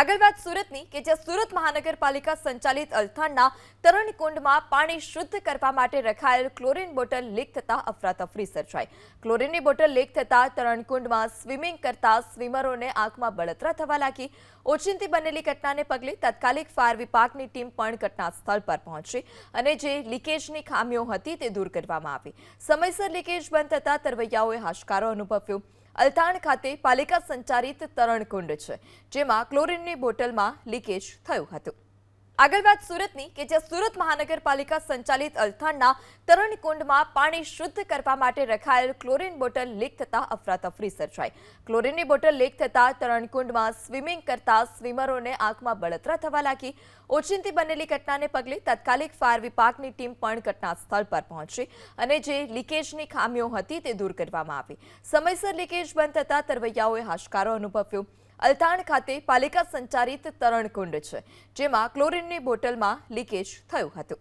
આગળ વાત સુરતની, કે જ્યાં સુરત મહાનગરપાલિકા સંચાલિત અલથાણના તરણકુંડમાં પાણી શુદ્ધ કરવા માટે રખાયેલ ક્લોરીન બોટલ લીક થતાં અફરાતફરી સર્જાઈ. ક્લોરીનની બોટલ લીક થતાં તરણકુંડમાં સ્વિમિંગ કરતા સ્વિમરોને આંખમાં બળતરા થવા લાગી. ઓચિંતી બનેલી ઘટનાને પગલે તાત્કાલિક ફાયર વિભાગની ટીમ પણ ઘટના સ્થળ પર પહોંચી અને જે લીકેજની ખામીઓ હતી તે દૂર કરવામાં આવી. સમયસર લીકેજ બંધ થતાં તરવૈયાઓએ હાશકારો અનુભવ્યો. અલથાણ ખાતે પાલિકા સંચાલિત તરણકુંડ છે જેમાં ક્લોરીનની બોટલમાં લીકેજ થયું હતું. આગળ વાત સુરતની, કે જ્યાં સુરત મહાનગરપાલિકા સંચાલિત અલથાણના તરણકુંડમાં પાણી શુદ્ધ કરવા માટે રખાયેલ ક્લોરીન બોટલ લીક થતાં અફરાતફરી સર્જાઈ. ક્લોરીનની બોટલ લીક થતાં તરણકુંડમાં સ્વિમિંગ કરતા સ્વિમરોને આંખમાં બળતરા થવા લાગી. ઓચિંતી બનેલી ઘટનાને પગલે તાત્કાલિક ફાયર વિભાગની ટીમ પણ ઘટના સ્થળ પર પહોંચી અને જે લીકેજની ખામીઓ હતી તે દૂર કરવામાં આવી. સમયસર લીકેજ બંધ થતાં તરવૈયાઓએ હાશકારો અનુભવ્યો. અલથાણ ખાતે પાલિકા સંચાલિત તરણકુંડ છે જેમાં ક્લોરીનની બોટલમાં લીકેજ થયું હતું.